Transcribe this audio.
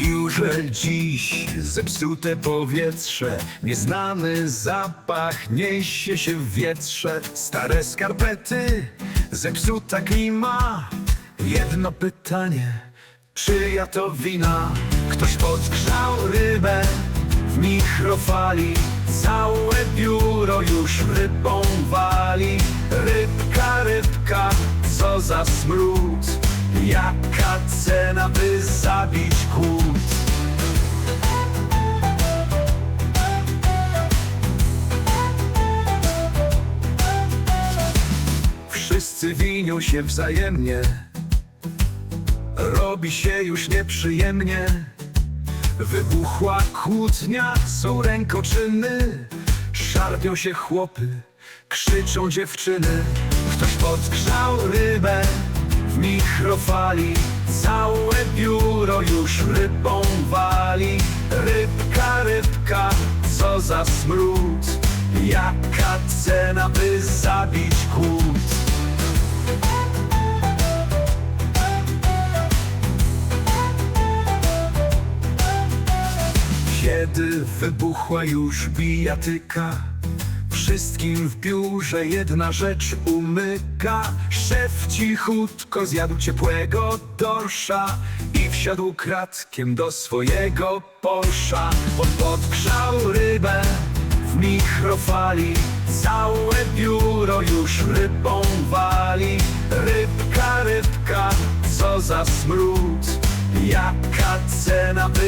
biurze dziś zepsute powietrze Nieznany zapach niesie się w wietrze. Stare skarpety, zepsuta klima. Jedno pytanie, czyja to wina? Ktoś podgrzał rybę w mikrofali. Całe biuro już rybą wali. Rybka, rybka, co za smród. Jaka cena, by zabić Wszyscy winią się wzajemnie. Robi się już nieprzyjemnie. Wybuchła kłótnia, są rękoczyny. Szarpią się chłopy, krzyczą dziewczyny. Ktoś podgrzał rybę w mikrofali. Całe biuro już rybą wali. Rybka, rybka, co za smród. Jaka cena, by Kiedy wybuchła już bijatyka Wszystkim w biurze jedna rzecz umyka. Szef cichutko zjadł ciepłego dorsza I wsiadł kratkiem do swojego Porscha. On podgrzał rybę w mikrofali Całe biuro już rybą wali. Rybka, rybka, co za smród Jaka cena, by